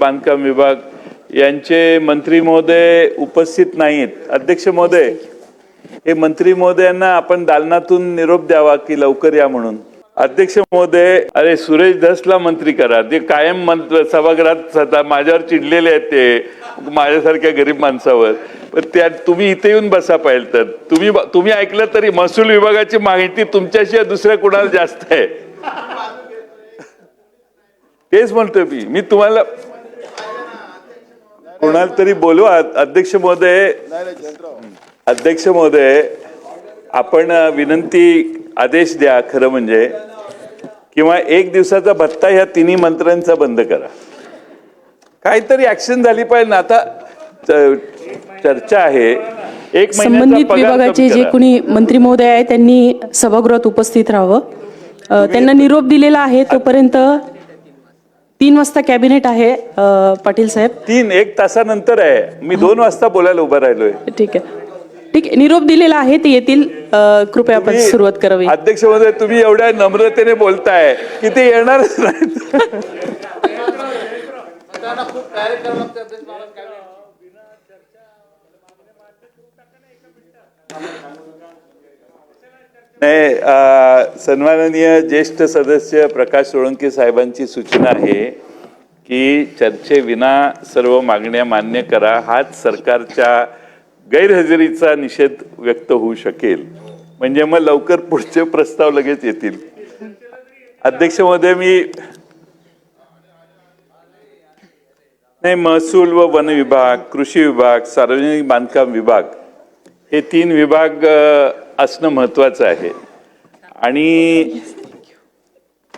बांधकाम विभाग यांचे मंत्री महोदय उपस्थित नाहीत. अध्यक्ष महोदय हे मंत्री महोदयांना आपण दालनातून निरोप द्यावा की लवकर या म्हणून? अध्यक्ष महोदय अरे सुरेश धसला मंत्री करा. ते कायम मंत्र सभागृहात सदा माझ्यावर चिडलेले आहेत ते माझ्यासारख्या गरीब माणसावर. पण त्या तुम्ही इथे येऊन बसा पाहिजे तर. तुम्ही तुम्ही ऐकलं तरी महसूल विभागाची माहिती तुमच्याशिवाय दुसऱ्या कुणाला जास्त आहे. तेच म्हणतोय मी. मी तुम्हाला कोणाला तरी बोलवा अध्यक्ष महोदय अध्यक्ष महोदय आपण विनंती आदेश द्या खरं म्हणजे. किंवा एक दिवसाचा भत्ता ह्या तिन्ही मंत्र्यांचा बंद करा. काहीतरी ऍक्शन झाली पाहिजे ना. आता चर्चा आहे. एक संबंधित विभागाचे जे. कोणी मंत्री महोदय आहे त्यांनी सभागृहात उपस्थित राहावं. त्यांना निरोप दिलेला आहे तोपर्यंत तीन वाजता कॅबिनेट आहे अ, पाटील साहेब. तीन एक तासानंतर आहे. मी दोन वाजता बोलायला उभा राहिलोय. ठीक आहे. ठीक आहे निरोप दिलेला आहे ते येतील. अ, कृपया आपण तुम्ही- सुरुवात करावी. अध्यक्ष महोदय तुम्ही एवढ्या नम्रतेने बोलताय की ते येणारच नाहीत. नाही सन्माननीय ज्येष्ठ सदस्य प्रकाश सोळंकी साहेबांची सूचना आहे की चर्चेविना सर्व मागण्या मान्य करा हाच सरकारच्या गैरहजेरीचा निषेध व्यक्त होऊ शकेल. म्हणजे मग लवकर पुढचे प्रस्ताव लगेच येतील. अध्यक्ष महोदय मी नाही महसूल व वन विभाग कृषी विभाग सार्वजनिक बांधकाम विभाग हे तीन विभाग असणं महत्त्वाचं आहे. आणि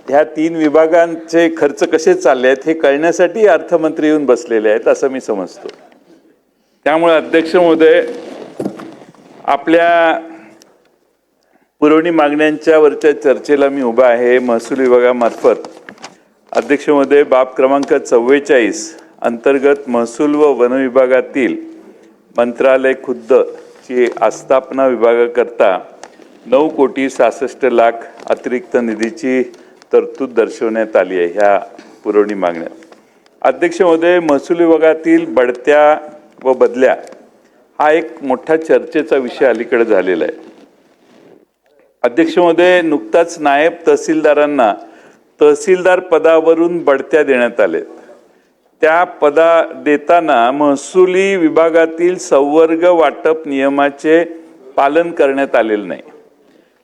ह्या तीन विभागांचे खर्च कसे चालले आहेत हे कळण्यासाठी अर्थमंत्री येऊन बसलेले आहेत असं मी समजतो. त्यामुळे अध्यक्ष महोदय आपल्या पुरवणी मागण्यांच्या वरच्या चर्चेला मी उभा आहे. महसूल विभागामार्फत अध्यक्ष महोदय बाब क्रमांक चव्वेचाळीस अंतर्गत महसूल व वन विभागातील मंत्रालय खुद्द ची आस्थापना विभागाकरता नऊ कोटी सहासष्ट लाख अतिरिक्त निधीची तरतूद दर्शवण्यात आली आहे ह्या पुरवणी मागण्यात अध्यक्ष महोदय महसूल विभागातील बढत्या व बदल्या हा एक मोठा चर्चेचा विषय अलीकडे झालेला आहे. अध्यक्ष महोदय नुकताच नायब तहसीलदारांना तहसीलदार पदावरून बढत्या देण्यात आल्या त्या पदा देताना महसुली विभागातील संवर्ग वाटप नियमाचे पालन करण्यात आलेलं नाही.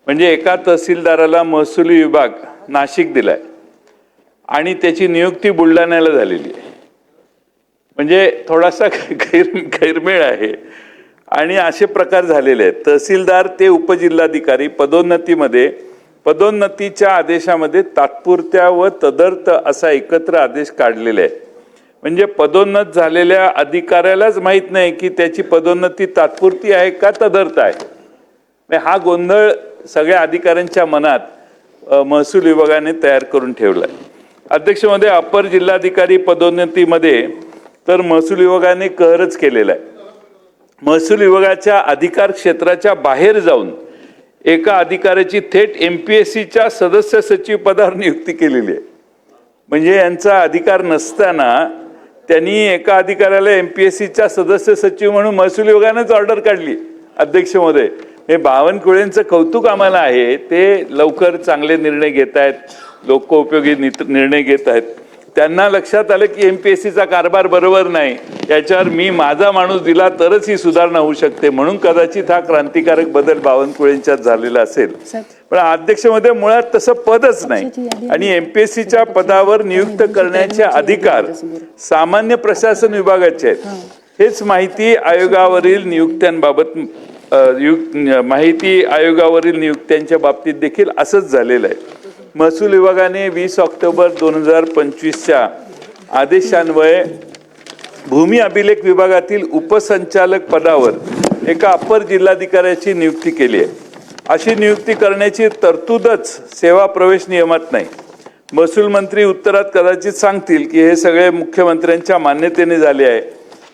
म्हणजे एका तहसीलदाराला महसुली विभाग नाशिक दिलाय आणि त्याची नियुक्ती बुलढाण्याला झालेली आहे. म्हणजे थोडासा गैर गैरमेळ आहे. आणि असे प्रकार झालेले आहेत. तहसीलदार ते उपजिल्हाधिकारी पदोन्नतीमध्ये पदोन्नतीच्या आदेशामध्ये तात्पुरत्या व तदर्थ असा एकत्र आदेश काढलेले आहे म्हणजे पदोन्नत झालेल्या अधिकाऱ्यालाच माहीत नाही की त्याची पदोन्नती तात्पुरती आहे का तदर्थ आहे. म्हणजे हा गोंधळ सगळ्या अधिकाऱ्यांच्या मनात महसूल विभागाने तयार करून ठेवला आहे अध्यक्षमध्ये अपर जिल्हाधिकारी पदोन्नतीमध्ये तर महसूल विभागाने कहरच केलेला आहे. महसूल विभागाच्या अधिकार क्षेत्राच्या बाहेर जाऊन एका अधिकाऱ्याची थेट एम पी एस सीच्या सदस्य सचिव पदावर नियुक्ती केलेली आहे. म्हणजे यांचा अधिकार नसताना त्यांनी एका अधिकाऱ्याला एम पी एस सीच्या सदस्य सचिव म्हणून महसूल विभागानेच ऑर्डर काढली अध्यक्षमध्ये. हे बावनकुळेंचं कौतुक आम्हाला आहे ते लवकर चांगले निर्णय घेत आहेत लोकोपयोगी नित- निर्णय घेत आहेत त्यांना लक्षात आलं की एम पी एस सीचा कारभार बरोबर नाही. याच्यावर मी माझा माणूस दिला तरच ही सुधारणा होऊ शकते. म्हणून कदाचित हा क्रांतिकारक बदल बावनकुळेंच्यात झालेला असेल. पण अध्यक्षमध्ये मुळात तसं पदच नाही. आणि एमपीएससीच्या पदावर नियुक्त करण्याचे अधिकार सामान्य प्रशासन विभागाचे आहेत. हेच माहिती आयोगावरील नियुक्त्यांबाबत माहिती आयोगावरील नियुक्त्यांच्या बाबतीत देखील असंच झालेलं आहे. महसूल विभागाने वीस ऑक्टोबर दोन हजार पंचवीसच्या आदेशान्वये भूमी अभिलेख विभागातील उपसंचालक पदावर एका अपर जिल्हाधिकाऱ्याची नियुक्ती केली आहे. अशी नियुक्ती करण्याची तरतूदच सेवा प्रवेश नियमात नाही. महसूल मंत्री उत्तरात कदाचित सांगतील की हे सगळे मुख्यमंत्र्यांच्या मान्यतेने झाले आहे.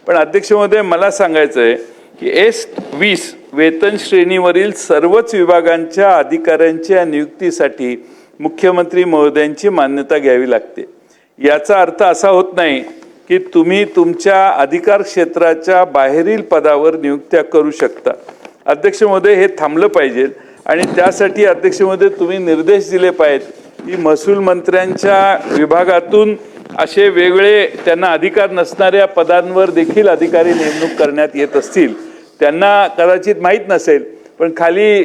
पण अध्यक्ष महोदय मला सांगायचं आहे की एस वीस वेतन श्रेणीवरील सर्वच विभागांच्या अधिकाऱ्यांच्या नियुक्तीसाठी मुख्यमंत्री महोदयांची मान्यता घ्यावी लागते. याचा अर्थ असा होत नाही की तुम्ही तुमच्या अधिकार क्षेत्राच्या बाहेरील पदावर नियुक्त्या करू शकता. अध्यक्ष महोदय हे थांबलं पाहिजे आणि त्यासाठी अध्यक्ष महोदय तुम्ही निर्देश दिले पाहिजेत की महसूल मंत्र्यांच्या विभागातून असे वेगळे त्यांना अधिकार नसणाऱ्या पदांवर देखील अधिकारी नेमणूक करण्यात येत असतील. त्यांना कदाचित माहीत नसेल पण खाली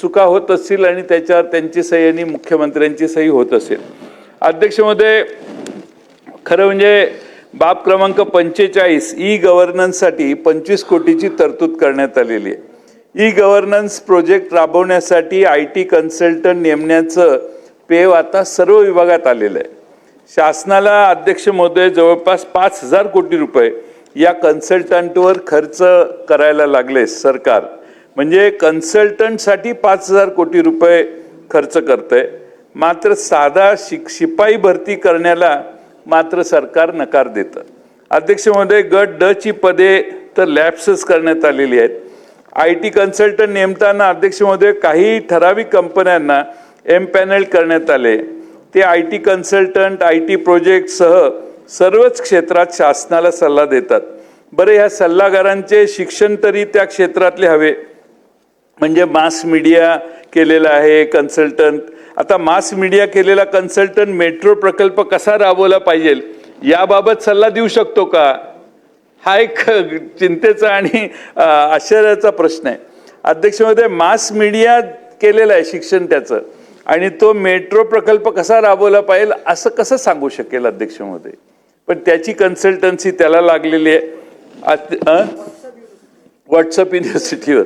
चुका होत असतील आणि त्याच्यावर त्यांची सही आणि मुख्यमंत्र्यांची सही होत असेल. अध्यक्षमध्ये खरं म्हणजे बाब क्रमांक पंचेचाळीस ई गव्हर्नन्ससाठी पंचवीस कोटीची तरतूद करण्यात आलेली आहे. ई गव्हर्नन्स प्रोजेक्ट राबवण्यासाठी आय टी कन्सल्टंट नेमण्याचं पेव आता सर्व विभागात आलेलं आहे. शासनाला अध्यक्ष महोदय जवळपास पाच हजार कोटी रुपये या कन्सल्टंटवर खर्च करायला लागले सरकार. म्हणजे कन्सल्टंटसाठी पाच हजार कोटी रुपये खर्च करतंय. मात्र साधा शिक शिपाई भरती करण्याला मात्र सरकार नकार देतं. अध्यक्ष महोदय गट ड ची पदे तर लॅप्सच करण्यात आलेली आहेत. आय टी कन्सल्टंट नेमताना अध्यक्ष महोदय काही ठराविक कंपन्यांना एम पॅनल करण्यात आले. ते I T consultant I T प्रोजेक्टसह सर्वच क्षेत्रात शासनाला सल्ला देतात. बरं ह्या सल्लागारांचे शिक्षण तरी त्या क्षेत्रातले हवे. म्हणजे मास मीडिया केलेला आहे कन्सल्टंट आता मास मीडिया केलेला कन्सल्टंट मेट्रो प्रकल्प कसा राबवला पाहिजे? याबाबत सल्ला देऊ शकतो का? हा एक चिंतेचा आणि आश्चर्याचा प्रश्न आहे. अध्यक्षमध्ये मास मीडिया केलेला आहे शिक्षण त्याचं. आणि तो मेट्रो प्रकल्प कसा राबवला पाहिजे असं कसं सांगू शकेल अध्यक्षमध्ये पण त्याची कन्सल्टन्सी त्याला लागलेली आहे. व्हॉट्सअप युनिव्हर्सिटीवर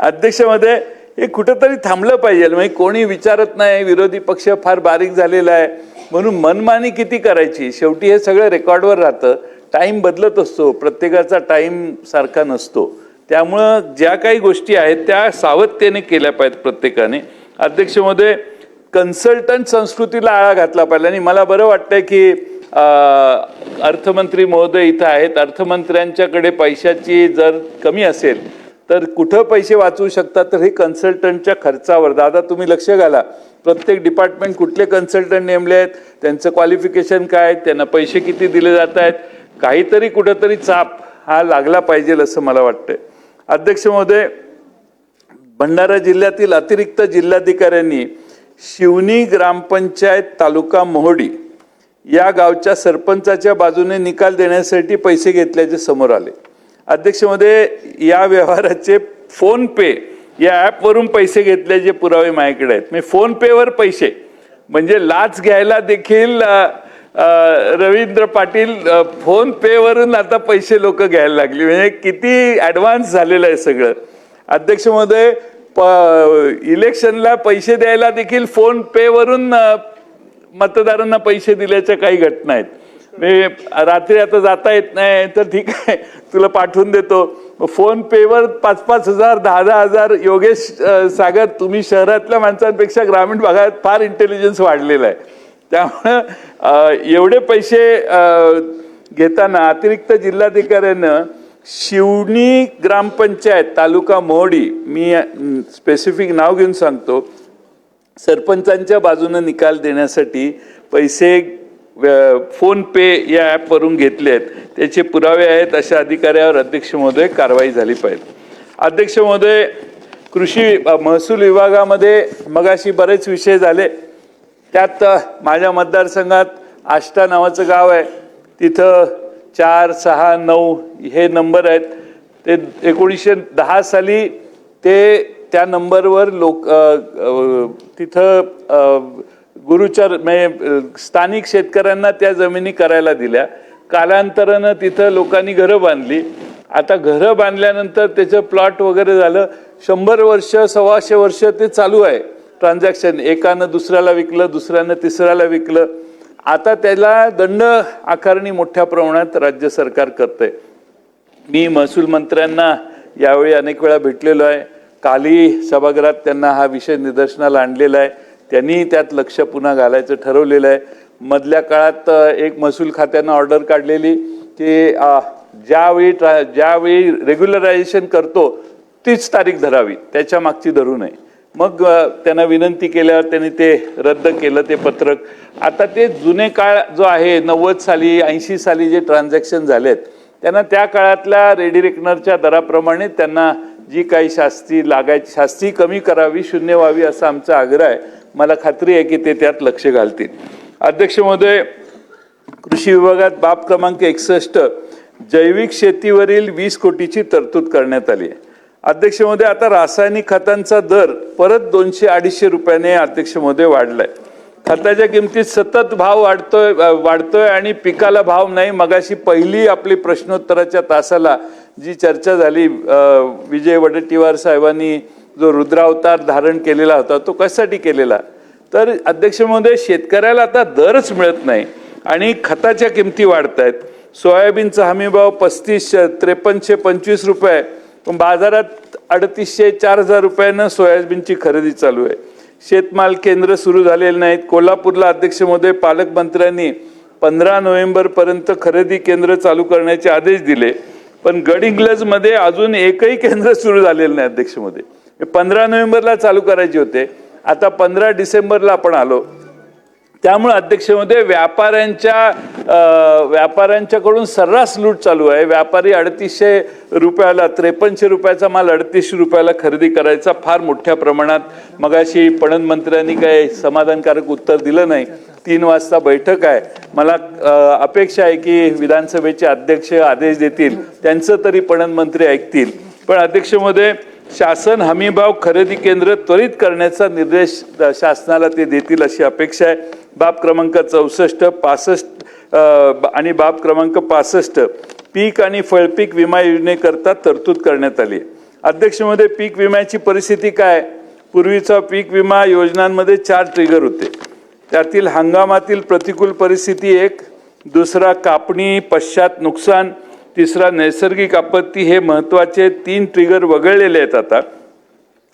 अध्यक्षामध्ये हे कुठंतरी थांबलं पाहिजे. म्हणजे कोणी विचारत नाही विरोधी पक्ष फार बारीक झालेला आहे. म्हणून मनमानी किती करायची? शेवटी हे सगळं रेकॉर्डवर राहतं. टाईम बदलत असतो. प्रत्येकाचा टाईम सारखा नसतो. त्यामुळं ज्या काही गोष्टी आहेत त्या सावधतेने केल्या पाहिजेत प्रत्येकाने. अध्यक्षमध्ये कन्सल्टंट संस्कृतीला आळा घातला पाहिजे. आणि मला बरं वाटतंय की अर्थमंत्री महोदय इथं आहेत. अर्थमंत्र्यांच्याकडे पैशाची जर कमी असेल तर कुठं पैसे वाचवू शकतात? तर हे कन्सल्टंटच्या खर्चावर. दादा तुम्ही लक्ष घाला. प्रत्येक डिपार्टमेंट कुठले कन्सल्टंट नेमले आहेत? त्यांचं क्वालिफिकेशन काय त्यांना पैसे किती दिले जात आहेत? काहीतरी कुठंतरी चाप हा लागला पाहिजे असं मला वाटतंय. अध्यक्ष महोदय भंडारा जिल्ह्यातील अतिरिक्त जिल्हाधिकाऱ्यांनी शिवनी ग्रामपंचायत तालुका मोहडी या गावच्या सरपंचाच्या बाजूने निकाल देण्यासाठी पैसे घेतल्याचे समोर आले. अध्यक्षमध्ये या व्यवहाराचे फोन पे या ॲपवरून पैसे घेतल्याचे पुरावे माझ्याकडे आहेत. मी फोन पेवर पैसे म्हणजे लाच घ्यायला देखील रवींद्र पाटील फोन पेवरून आता पैसे लोक घ्यायला लागली. म्हणजे किती ॲडव्हान्स झालेलं आहे सगळं. अध्यक्षमध्ये प इलेक्शनला पैसे द्यायला देखील फोन पेवरून मतदारांना पैसे दिल्याच्या काही घटना आहेत. मी रात्री आता जाता येत नाही तर ठीक आहे. तुला पाठवून देतो. फोन पेवर पाच पाच हजार दहा दहा हजार योगेश सागर तुम्ही शहरातल्या माणसांपेक्षा ग्रामीण भागात फार इंटेलिजन्स वाढलेला आहे. त्यामुळं एवढे पैसे घेताना अतिरिक्त जिल्हाधिकाऱ्यानं शिवणी ग्रामपंचायत तालुका मोहडी मी स्पेसिफिक नाव घेऊन सांगतो. सरपंचांच्या बाजूने निकाल देण्यासाठी पैसे फोनपे या ॲपवरून घेतले आहेत. त्याचे पुरावे आहेत अशा अधिकाऱ्यावर अध्यक्ष महोदय कारवाई झाली पाहिजे. अध्यक्ष महोदय कृषी महसूल विभागामध्ये मगाशी बरेच विषय झाले. त्यात माझ्या मतदारसंघात आष्टा नावाचं गाव आहे. तिथं चार सहा नऊ हे नंबर आहेत. ते एकोणीसशे दहा साली ते त्या नंबरवर लोक तिथं गुरुचर म्हणजे स्थानिक शेतकऱ्यांना त्या जमिनी करायला दिल्या. कालांतरानं तिथं लोकांनी घरं बांधली. आता घरं बांधल्यानंतर त्याचं प्लॉट वगैरे झालं. शंभर वर्ष सव्वाशे वर्ष ते चालू आहे ट्रान्झॅक्शन. एकानं दुसऱ्याला विकलं दुसऱ्यानं तिसऱ्याला विकलं. आता त्याला दंड आकारणी मोठ्या प्रमाणात राज्य सरकार करते मी महसूल मंत्र्यांना यावेळी अनेक वेळा भेटलेलो आहे. काली सभागृहात त्यांना हा विषय निदर्शनाला आणलेला आहे. त्यांनी त्यात लक्ष पुन्हा घालायचं ठरवलेलं आहे. मधल्या काळात एक महसूल खात्यानं ऑर्डर काढलेली की ज्यावेळी ट्रा ज्यावेळी रेग्युलरायझेशन करतो तीच तारीख धरावी. त्याच्या मागची धरू नये. मग त्यांना विनंती केल्यावर त्यांनी ते रद्द केलं ते पत्रक. आता ते जुने काळ जो आहे नव्वद साली ऐंशी साली जे ट्रान्झॅक्शन झालेत त्यांना त्या काळातल्या रेडी रेकनरच्या दराप्रमाणे त्यांना जी काही शास्ती लागायची शास्ती कमी करावी शून्य व्हावी असा आमचा आग्रह आहे. मला खात्री आहे की ते त्यात लक्ष घालतील. अध्यक्ष महोदय कृषी विभागात बाब क्रमांक एकसष्ट जैविक शेतीवरील वीस कोटीची तरतूद करण्यात आली आहे. अध्यक्ष महोदय आता रासायनिक खतांचा दर परत दोनशे अडीचशे रुपयाने अध्यक्ष महोदय वाढलाय. खताच्या किमतीत सतत भाव वाढतोय वाढतोय आणि पिकाला भाव नाही. मगाशी पहिली आपली प्रश्नोत्तराच्या तासाला जी चर्चा झाली विजय वडेट्टीवार साहेबांनी जो रुद्रावतार धारण केलेला होता तो कशासाठी केलेला? तर अध्यक्ष महोदय शेतकऱ्याला आता दरच मिळत नाही आणि खताच्या किमती वाढत आहेत सोयाबीनचा हमीभाव पस्तीस त्रेपन्नशे पंचवीस रुपये पण बाजारात अडतीसशे चार हजार रुपयानं सोयाबीनची खरेदी चालू आहे. शेतमाल केंद्र सुरू झालेले नाहीत. कोल्हापूरला अध्यक्ष महोदय पालकमंत्र्यांनी पंधरा नोव्हेंबर पर्यंत खरेदी केंद्र चालू करण्याचे आदेश दिले. पण गडहिंग्लजमध्ये अजून एकही केंद्र सुरू झालेलं नाही अध्यक्ष महोदय. पंधरा नोव्हेंबरला चालू करायचे होते. आता पंधरा डिसेंबरला आपण आलो. त्यामुळे अध्यक्षमध्ये व्यापाऱ्यांच्या व्यापाऱ्यांच्याकडून सर्रास लूट चालू आहे. व्यापारी अडतीसशे रुपयाला त्रेपन्नशे रुपयाचा माल अडतीसशे रुपयाला खरेदी करायचा फार मोठ्या प्रमाणात. मगाशी पणन मंत्र्यांनी काही समाधानकारक उत्तर दिलं नाही. तीन वाजता बैठक आहे. मला अपेक्षा आहे की विधानसभेचे अध्यक्ष आदेश देतील. त्यांचं तरी पणन मंत्री ऐकतील. पण अध्यक्षमध्ये शासन हमीभाव खरेदी केंद्र त्वरित करण्याचा निर्देश शासनाला ते देतील अशी अपेक्षा आहे. बाब क्रमांक चौसष्ट पासष्ट आणि बाब क्रमांक पासष्ट पीक आणि फळपीक विमा योजनेकरता तरतूद करण्यात आली अध्यक्षमध्ये पीक विम्याची परिस्थिती काय? पूर्वीचा पीक विमा योजनांमध्ये चार ट्रिगर होते. त्यातील हंगामातील प्रतिकूल परिस्थिती एक दुसरा कापणी पश्चात नुकसान तिसरा नैसर्गिक आपत्ती हे महत्त्वाचे तीन ट्रिगर वगळलेले आहेत आता.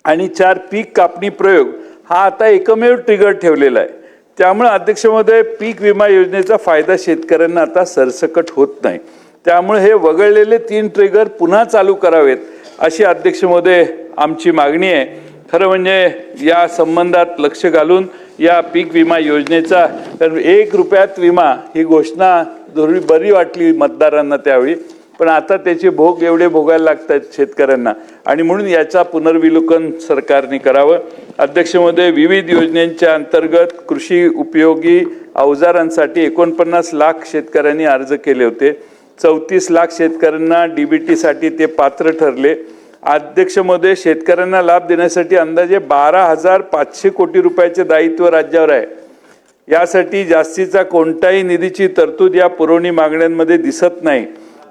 आणि चार पीक कापणी प्रयोग हा आता एकमेव ट्रिगर ठेवलेला आहे. त्यामुळे अध्यक्ष महोदय पीक विमा योजनेचा फायदा शेतकऱ्यांना आता सरसकट होत नाही. त्यामुळे हे वगळलेले तीन ट्रिगर पुन्हा चालू करावेत अशी अध्यक्ष महोदय आमची मागणी आहे. खरं म्हणजे या संबंधात लक्ष घालून या पीक विमा योजनेचा कारण एक रुपयात विमा ही घोषणा बरी वाटली मतदारांना त्यावेळी. पण आता त्याचे भोग एवढे भोगायला लागतात शेतकऱ्यांना. आणि म्हणून याचा पुनर्विलोकन सरकारने करावं. अध्यक्षमध्ये विविध योजनांच्या अंतर्गत कृषी उपयोगी अवजारांसाठी एकोणपन्नास लाख शेतकऱ्यांनी अर्ज केले होते. चौतीस लाख शेतकऱ्यांना डी बी टीसाठी ते पात्र ठरले. अध्यक्षमध्ये शेतकऱ्यांना लाभ देण्यासाठी अंदाजे बारा हजार पाचशे कोटी रुपयाचे दायित्व राज्यावर आहे. यासाठी जास्तीचा कोणताही निधीची तरतूद या पुरवणी मागण्यांमध्ये दिसत नाही.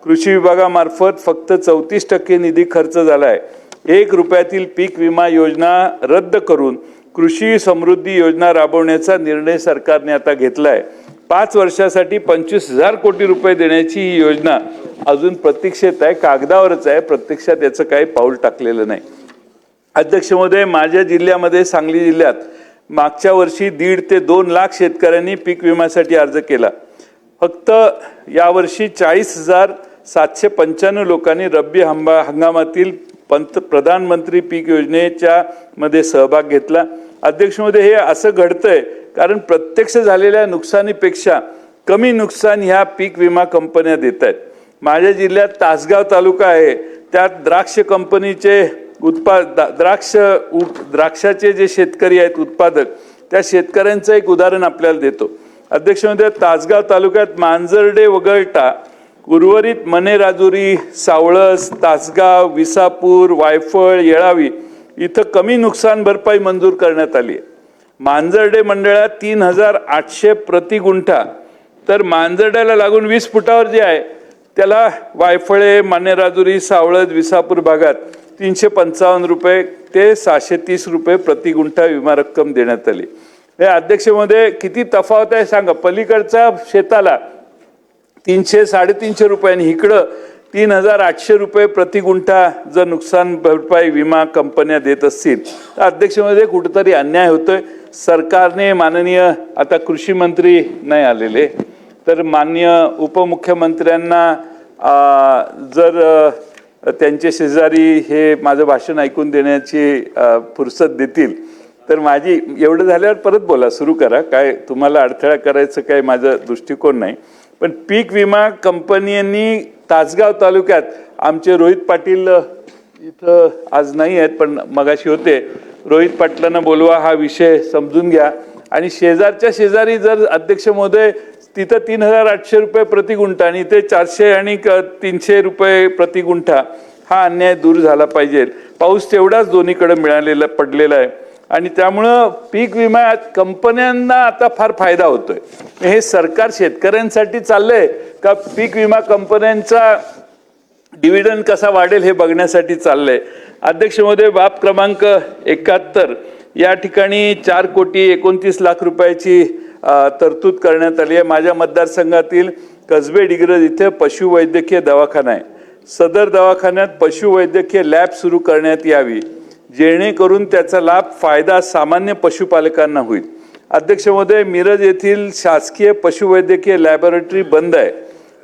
कृषी विभागामार्फत फक्त चौतीस टक्के निधी खर्च झाला आहे एक रुपयातील पीक विमा योजना रद्द करून कृषी समृद्धी योजना राबवण्याचा निर्णय सरकारने आता घेतला आहे पाच वर्षासाठी पंचवीस हजार कोटी रुपये देण्याची ही योजना अजून प्रतीक्षेत आहे कागदावरच आहे प्रत्यक्षात याचं काही पाऊल टाकलेलं नाही. अध्यक्ष महोदय माझ्या जिल्ह्यामध्ये सांगली जिल्ह्यात मागच्या वर्षी दीड ते दोन लाख शेतकऱ्यांनी पीक विम्यासाठी अर्ज केला. फक्त यावर्षी चाळीस हजार सातशे पंच्याण्णव लोकांनी रब्बी हंबा हंगामातील पंत प्रधानमंत्री पीक योजनेच्या मध्ये सहभाग घेतला. अध्यक्ष महोदय हे असं घडतंय कारण प्रत्यक्ष झालेल्या नुकसानीपेक्षा कमी नुकसान ह्या पीक विमा कंपन्या देत आहेत माझ्या जिल्ह्यात तासगाव तालुका आहे त्यात द्राक्ष कंपनीचे उत्पाद द्राक्ष उ- द्राक्षाचे जे शेतकरी आहेत उत्पादक त्या शेतकऱ्यांचं एक उदाहरण आपल्याला देतो. अध्यक्ष महोदय तासगाव तालुक्यात मांजर्डे वगळता उर्वरित मनेराजुरी सावळस तासगाव विसापूर वायफळ येळावी इथं कमी नुकसान भरपाई मंजूर करण्यात आली आहे. मांजर्डे मंडळात तीन हजार आठशे प्रति गुंठा तर मांजर्ड्याला लागून वीस फुटावर जे आहे त्याला वायफळे मानेराजुरी सावळद विसापूर भागात तीनशे पंचावन्न रुपये ते सहाशे तीस रुपये प्रति गुंठा विमा रक्कम देण्यात आली. हे अध्यक्षमध्ये किती तफावत आहे सांगा. पलीकडच्या शेताला तीनशे साडेतीनशे रुपयांनी. इकडं तीन हजार आठशे रुपये प्रति गुंठा जर नुकसान भरपाई विमा कंपन्या देत असतील तर अध्यक्षमध्ये कुठंतरी अन्याय होतोय. सरकारने माननीय आता कृषी मंत्री नाही आलेले तर मान्य उपमुख्यमंत्र्यांना जर त्यांचे शेजारी हे माझं भाषण ऐकून देण्याची फुरसत देतील तर माझी एवढं झाल्यावर परत बोला सुरू करा. काय तुम्हाला अडथळा करायचं काय माझं दृष्टिकोन नाही. पण पीक विमा कंपन्यांनी तासगाव तालुक्यात आमचे रोहित पाटील इथं आज नाही आहेत पण मगाशी होते. रोहित पाटलांना बोलवा हा विषय समजून घ्या. आणि शेजारच्या शेजारी जर अध्यक्ष महोदय तिथं तीन हजार आठशे रुपये प्रति गुंठा आणि इथे चारशे आणि क- तीनशे रुपये प्रति गुंठा हा अन्याय दूर झाला पाहिजे. पाऊस तेवढाच दोन्हीकडे मिळालेला पडलेला आहे. आणि त्यामुळं पीक विमा कंपन्यांना आता फार फायदा होतोय. हे सरकार शेतकऱ्यांसाठी चाललंय का पीक विमा कंपन्यांचा डिव्हिडंड कसा वाढेल हे बघण्यासाठी चाललंय. अध्यक्ष महोदय बाब क्रमांक एकाहत्तर. या ठिकाणी चार कोटी एकोणतीस लाख रुपयाची तरतूद करण्यात आली आहे. माझ्या मतदारसंघातील कसबे डिग्रज इथे पशुवैद्यकीय दवाखाना आहे. सदर दवाखान्यात पशुवैद्यकीय लॅब सुरू करण्यात यावी. जेणेकरून त्याचा लाभ फायदा सामान्य पशुपालकांना होईल. अध्यक्ष महोदय मिरज येथील शासकीय पशुवैद्यकीय लॅबोरेटरी बंद आहे.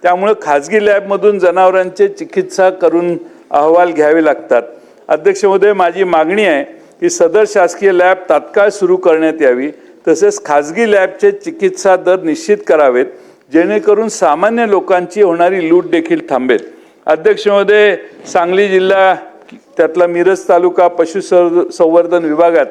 त्यामुळे खाजगी लॅबमधून जनावरांचे चिकित्सा करून अहवाल घ्यावे लागतात. अध्यक्ष महोदय माझी मागणी आहे की सदर शासकीय लॅब तात्काळ सुरू करण्यात यावी तसेच खाजगी लॅबचे चिकित्सा दर निश्चित करावेत जेणेकरून सामान्य लोकांची होणारी लूट देखील थांबेल. अध्यक्ष महोदय सांगली जिल्हा त्यातला मिरज तालुका पशुसंवर- संवर्धन विभागात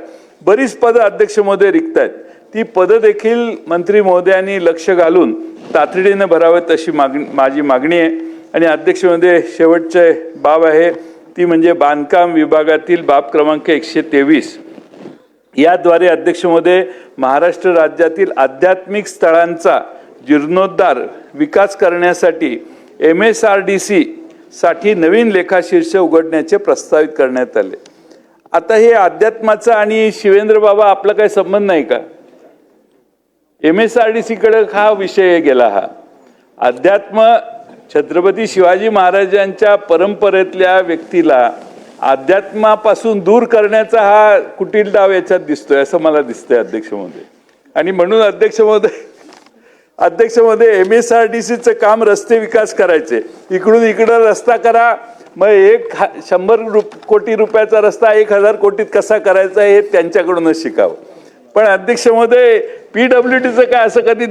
बरीच पदं अध्यक्षमध्ये रिक्त आहेत ती पदं देखील मंत्री महोदयांनी लक्ष घालून तातडीने भरावेत अशी मागणी माझी मागणी आहे. आणि अध्यक्षमध्ये शेवटचे बाब आहे ती म्हणजे बांधकाम विभागातील बाब क्रमांक एकशे तेवीस. याद्वारे अध्यक्षमध्ये महाराष्ट्र राज्यातील आध्यात्मिक स्थळांचा जीर्णोद्धार विकास करण्यासाठी M S R D C साठी नवीन लेखाशीर्ष उघडण्याचे प्रस्तावित करण्यात आले. आता हे अध्यात्माचा आणि शिवेंद्र बाबा आपला काही संबंध नाही का? एम एस आर डी सीकडे हा विषय गेला हा. अध्यात्म छत्रपती शिवाजी महाराजांच्या परंपरेतल्या व्यक्तीला अध्यात्मापासून दूर करण्याचा हा कुटील डाव याच्यात दिसतोय असं मला दिसतंय अध्यक्ष महोदय आणि म्हणून अध्यक्ष महोदय अध्यक्ष एम एस आर डी सीचं काम रस्ते विकास करायचे. इकडून इकडं रस्ता करा. मग एक शंभर रुप कोटी रुपयाचा रस्ता एक हजार कोटीत कसा करायचा हे त्यांच्याकडूनच शिकावं. पण अध्यक्ष महोदय पीडब्ल्यू डीचं काय असं कधी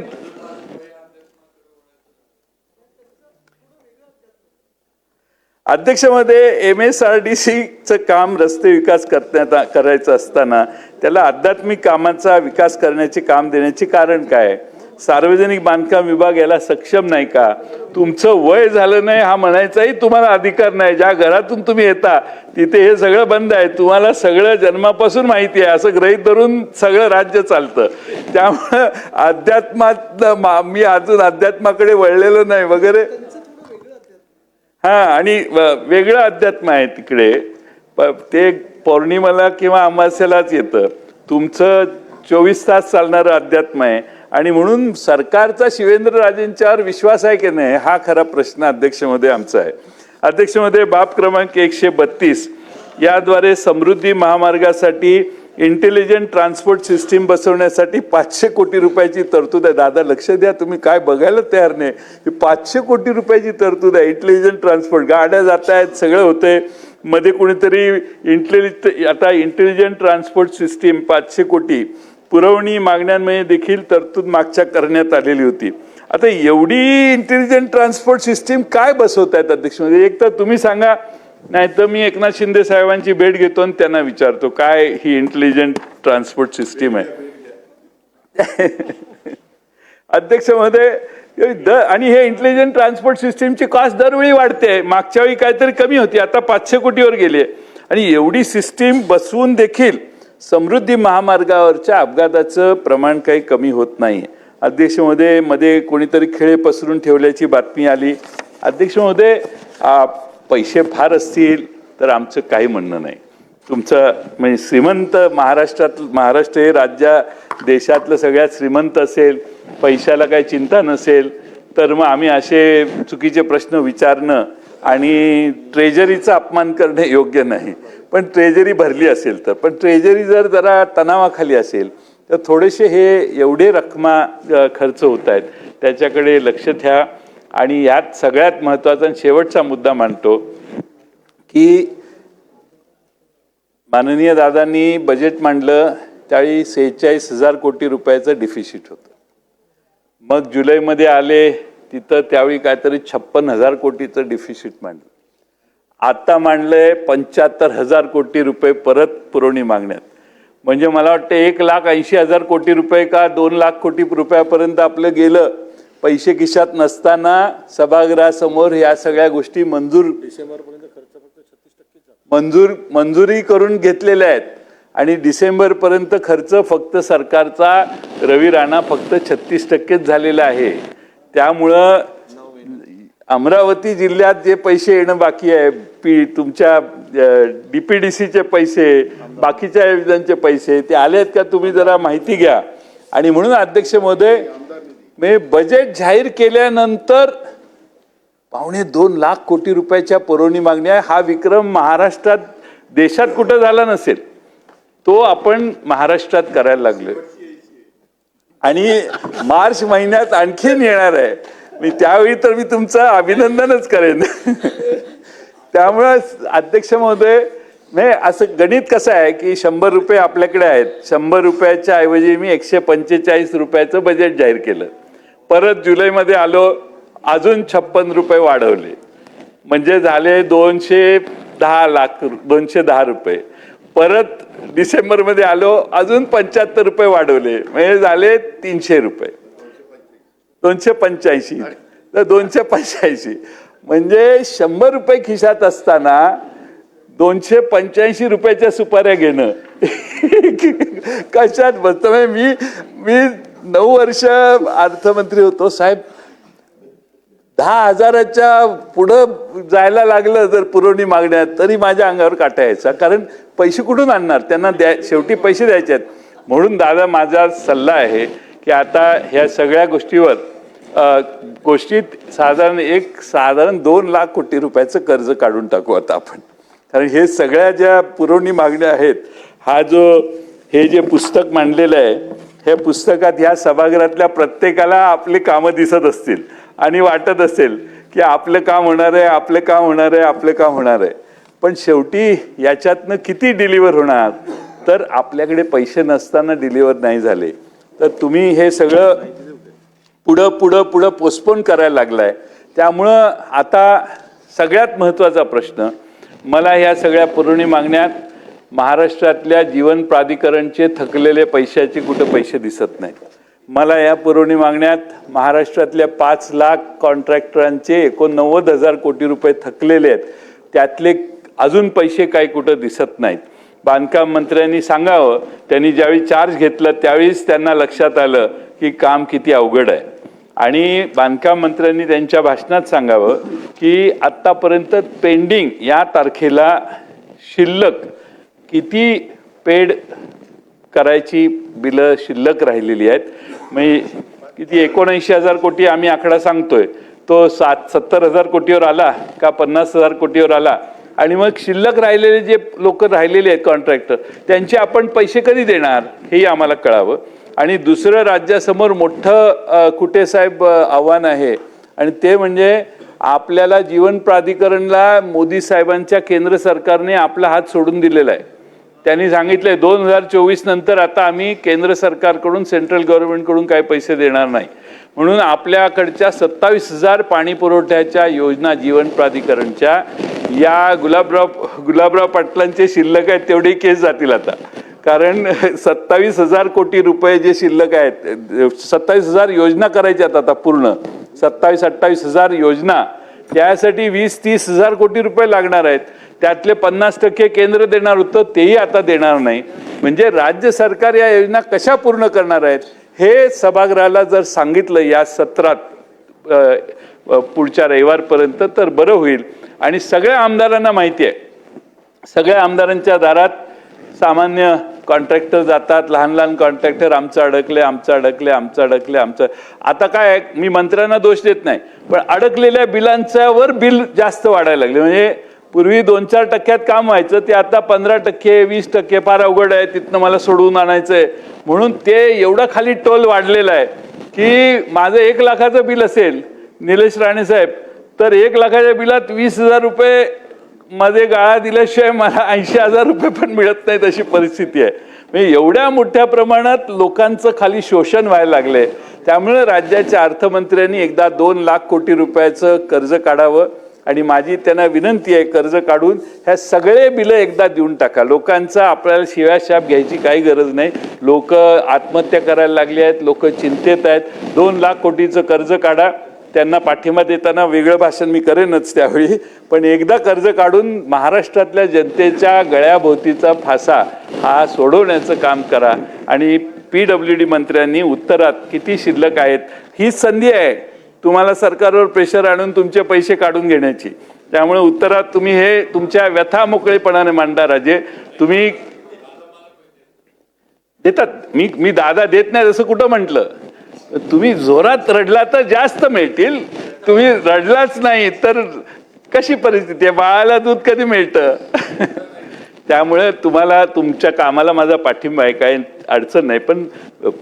अध्यक्षमध्ये एम एस आर डी सीचं काम रस्ते विकास करण्यात करायचं असताना त्याला आध्यात्मिक कामाचा विकास करण्याचे काम देण्याचे कारण काय? आहे? सार्वजनिक बांधकाम विभाग याला सक्षम नाही का? तुमचं वय झालं नाही हा म्हणायचाही तुम्हाला अधिकार नाही. ज्या घरातून तुम्ही येता तिथे हे सगळं बंद आहे. तुम्हाला सगळं जन्मापासून माहिती आहे. असं ग्रहित धरून सगळं राज्य चालतं. त्यामुळं अध्यात्मात मी अजून अध्यात्माकडे वळलेलं नाही वगैरे. हा आणि वेगळं अध्यात्म आहे तिकडे. ते पौर्णिमेला किंवा अमास्यालाच येतं. तुमचं चोवीस तास चालणारं अध्यात्म आहे. आणि म्हणून सरकारचा शिवेंद्र राजेंच्यावर विश्वास आहे की नाही हा खरा प्रश्न अध्यक्षमध्ये आमचा आहे. अध्यक्षमध्ये बाब क्रमांक एकशे बत्तीस याद्वारे समृद्धी महामार्गासाठी इंटेलिजंट ट्रान्सपोर्ट सिस्टीम बसवण्यासाठी पाचशे कोटी रुपयाची तरतूद आहे. दादा लक्ष द्या तुम्ही काय बघायला तयार नाही. ही पाचशे कोटी रुपयाची तरतूद आहे. इंटेलिजंट ट्रान्सपोर्ट गाड्या जात आहेत सगळं होतंय. मध्ये कोणीतरी इंटेलिज आता इंटेलिजंट ट्रान्सपोर्ट सिस्टीम पाचशे कोटी पुरवणी मागण्यांमध्ये देखील तरतूद मागच्या करण्यात आलेली होती. आता एवढी इंटेलिजंट ट्रान्सपोर्ट सिस्टीम काय बसवत आहेत अध्यक्ष? म्हणजे एक तर तुम्ही सांगा नाही तर मी एकनाथ शिंदे साहेबांची भेट घेतो आणि त्यांना विचारतो काय ही इंटेलिजंट ट्रान्सपोर्ट सिस्टीम आहे? अध्यक्षमध्ये द आणि हे इंटेलिजंट ट्रान्सपोर्ट सिस्टीमची कॉस्ट दरवेळी वाढते. मागच्या वेळी काहीतरी कमी होती आता पाचशे कोटीवर गेली आहे. आणि एवढी सिस्टीम बसवून देखील समृद्धी महामार्गावरच्या अपघाताचं प्रमाण काही कमी होत नाही. अध्यक्ष महोदयमध्ये कोणीतरी खेळे पसरून ठेवल्याची बातमी आली. अध्यक्ष महोदय पैसे फार असतील तर आमचं काही म्हणणं नाही. तुमचं म्हणजे श्रीमंत महाराष्ट्रात महाराष्ट्र हे राज्या देशातलं सगळ्यात श्रीमंत असेल पैशाला काही चिंता नसेल तर मग आम्ही असे चुकीचे प्रश्न विचारणं आणि ट्रेजरीचा अपमान करणे योग्य नाही. पण ट्रेजरी भरली असेल तर. पण ट्रेजरी जर जरा तणावाखाली असेल तर थोडेसे हे एवढे रकमा खर्च होत आहेत. त्याच्याकडे लक्ष ठ्या आणि यात सगळ्यात महत्त्वाचा आणि शेवटचा मुद्दा मांडतो की माननीय दादांनी बजेट मांडलं त्यावेळी सेहेचाळीस हजार कोटी रुपयाचं डिफिशिट होतं. मग जुलैमध्ये आले तिथं त्यावेळी काहीतरी छप्पन हजार कोटीचं डिफिसिट मांडलं. आता मांडलंय पंच्याहत्तर हजार कोटी रुपये परत पुरवणी मागण्यात. म्हणजे मला वाटतं एक लाख ऐंशी हजार कोटी रुपये का दोन लाख कोटी रुपयापर्यंत आपलं गेलं. पैसे खिशात नसताना सभागृहासमोर या सगळ्या गोष्टी मंजूर मंजूर मंजुरी करून घेतलेल्या आहेत. आणि डिसेंबर पर्यंत खर्च फक्त सरकारचा रवी राणा फक्त छत्तीस टक्केच झालेला आहे. त्यामुळं अमरावती जिल्ह्यात जे पैसे येणं बाकी आहे पी तुमच्या डीपीडीसीचे पैसे बाकीच्या योजनांचे पैसे ते आले आहेत का तुम्ही जरा माहिती घ्या. आणि म्हणून अध्यक्ष महोदय मी बजेट जाहीर केल्यानंतर पावणे दोन लाख कोटी रुपयाच्या पुरवणी मागण्या हा विक्रम महाराष्ट्रात देशात कुठं झाला नसेल तो आपण महाराष्ट्रात करायला लागलोय. आणि मार्च महिन्यात आणखीन येणार आहे. मी त्यावेळी तर मी तुमचं अभिनंदनच करेन. त्यामुळं अध्यक्ष महोदय नाही असं गणित कसं आहे की शंभर रुपये आपल्याकडे आहेत. शंभर रुपयाच्या ऐवजी मी एकशे पंचेचाळीस रुपयाचं बजेट जाहीर केलं. परत जुलैमध्ये आलो अजून छप्पन रुपये वाढवले. म्हणजे झाले दोनशे दहा लाख दोनशे दहा रुपये. परत डिसेंबरमध्ये आलो अजून पंच्याहत्तर रुपये वाढवले. म्हणजे झाले तीनशे रुपये. दोनशे पंच्याऐंशी. तर दोनशे पंच्याऐंशी. म्हणजे शंभर रुपये खिशात असताना दोनशे पंच्याऐंशी रुपयाच्या सुपाऱ्या घेणं. कशात? बसतं मी मी नऊ वर्ष अर्थमंत्री होतो. साहेब दहा हजाराच्या पुढं जायला लागलं जर पुरवणी मागण्यात तरी माझ्या अंगावर काटा यायचा. कारण पैसे कुठून आणणार? त्यांना द्या शेवटी पैसे द्यायचे आहेत. म्हणून दादा माझा सल्ला आहे की आता ह्या सगळ्या गोष्टीवर गोष्टीत साधारण एक साधारण दोन लाख कोटी रुपयाचं कर्ज काढून टाकू आता आपण. कारण हे सगळ्या ज्या पुरवणी मागण्या आहेत हा जो हे जे पुस्तक मांडलेलं आहे हे पुस्तकात ह्या सभागृहातल्या प्रत्येकाला आपली कामं दिसत असतील. आणि वाटत असेल की आपलं काम होणार आहे आपलं काम होणार आहे आपलं काम होणार आहे. पण शेवटी याच्यातनं किती डिलिव्हर होणार? तर आपल्याकडे पैसे नसताना डिलिव्हर नाही झाले. तर तुम्ही हे सगळं पुढं पुढं पुढं पोस्टपोन करायला लागलाय. त्यामुळं आता सगळ्यात महत्त्वाचा प्रश्न मला ह्या सगळ्या पुरवणी मागण्यात महाराष्ट्रातल्या जीवन प्राधिकरणचे थकलेले पैशाचे कुठं पैसे दिसत नाहीत. मला या पुरवणी मागण्यात महाराष्ट्रातल्या पाच लाख कॉन्ट्रॅक्टरांचे एकोणनव्वद हजार कोटी रुपये थकलेले आहेत. त्यातले अजून पैसे काही कुठं दिसत नाहीत. बांधकाम मंत्र्यांनी सांगावं त्यांनी ज्यावेळी चार्ज घेतलं त्यावेळीच त्यांना लक्षात आलं की काम किती अवघड आहे. आणि बांधकाम मंत्र्यांनी त्यांच्या भाषणात सांगावं की आत्तापर्यंत पेंडिंग या तारखेला शिल्लक किती पेड करायची बिलं शिल्लक राहिलेली आहेत. म्हणजे किती एकोणऐंशी हजार कोटी आम्ही आकडा सांगतोय. तो सात सत्तर हजार कोटीवर आला का पन्नास हजार कोटीवर आला? आणि मग शिल्लक राहिलेले जे लोक राहिलेले आहेत कॉन्ट्रॅक्टर त्यांचे आपण पैसे कधी देणार? हेही आम्हाला कळावं. आणि दुसरं राज्यासमोर मोठं कुठे साहेब आव्हान आहे. आणि ते म्हणजे आपल्याला जीवन प्राधिकरणला मोदी साहेबांच्या केंद्र सरकारने आपला हात सोडून दिलेला आहे. त्यांनी सांगितलंय दोन हजार चोवीस नंतर आता आम्ही केंद्र सरकारकडून सेंट्रल गव्हर्नमेंटकडून काही पैसे देणार नाही. म्हणून आपल्याकडच्या सत्तावीस हजार पाणी पुरवठ्याच्या योजना जीवन प्राधिकरणच्या या गुलाबराव गुलाबराव पाटलांचे शिल्लक आहेत तेवढे केस जातील आता. कारण सत्तावीस हजार कोटी रुपये जे शिल्लक आहेत सत्तावीस हजार योजना करायच्या आता पूर्ण. सत्तावीस अठ्ठावीस हजार योजना. त्यासाठी वीस तीस हजार कोटी रुपये लागणार आहेत. त्यातले पन्नास टक्के केंद्र देणार होतं तेही आता देणार नाही. म्हणजे राज्य सरकार या योजना कशा पूर्ण करणार आहेत हे सभागृहाला जर सांगितलं या सत्रात पुढच्या रविवारपर्यंत तर बरं होईल. आणि सगळ्या आमदारांना माहिती आहे. सगळ्या आमदारांच्या दारात सामान्य कॉन्ट्रॅक्टर जातात लहान लहान कॉन्ट्रॅक्टर आमचं अडकले आमचं अडकले आमचं अडकले आमचं आता काय आहे, मी मंत्र्यांना दोष देत नाही पण अडकलेल्या बिलांच्यावर बिल जास्त वाढायला लागले. म्हणजे पूर्वी दोन चार टक्क्यात काम व्हायचं ते आता पंधरा टक्के वीस टक्के फार अवघड आहे तिथनं मला सोडवून आणायचं आहे म्हणून ते एवढा खाली टोल वाढलेला आहे की माझं एक लाखाचं बिल असेल निलेश राणे साहेब तर एक लाखाच्या बिलात वीस हजार रुपये माझे गाळा दिल्याशिवाय मला ऐंशी हजार रुपये पण मिळत नाहीत अशी परिस्थिती आहे. म्हणजे एवढ्या मोठ्या प्रमाणात लोकांचं खाली शोषण व्हायला लागलंय. त्यामुळे राज्याच्या अर्थमंत्र्यांनी एकदा दोन लाख कोटी रुपयाचं कर्ज काढावं. आणि माझी त्यांना विनंती आहे कर्ज काढून ह्या सगळे बिलं एकदा देऊन टाका. लोकांचा आपल्याला शिव्याशाप घ्यायची काही गरज नाही. लोक आत्महत्या करायला लागली आहेत लोक चिंतेत आहेत. दोन लाख कोटीचं कर्ज काढा. त्यांना पाठिंबा देताना वेगळं भाषण मी करेनच त्यावेळी. पण एकदा कर्ज काढून महाराष्ट्रातल्या जनतेच्या गळ्याभोवतीचा फासा हा सोडवण्याचं काम करा. आणि पी डब्ल्यू डी मंत्र्यांनी उत्तरात किती शिल्लक आहेत ही संधी आहे. तुम्हाला सरकारवर प्रेशर आणून तुमचे पैसे काढून घेण्याची. त्यामुळे उत्तरात तुम्ही हे तुमच्या व्यथा मोकळेपणाने मांडा राजे. तुम्ही देतात. मी मी दादा देत नाही असं कुठं म्हटलं? तुम्ही जोरात रडला तर जास्त मिळतील. तुम्ही रडलाच नाही तर कशी परिस्थिती आहे? बाळाला दूध कधी मिळतं? त्यामुळे तुम्हाला तुमच्या कामाला माझा पाठिंबा आहे काय अडचण नाही पण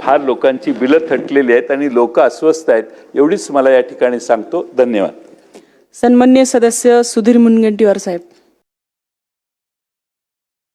फार लोकांची बिलं थटलेली आहेत आणि लोक अस्वस्थ आहेत एवढीच मला या ठिकाणी सांगतो. धन्यवाद. सन्मान्य सदस्य सुधीर मुनगंटीवार साहेब.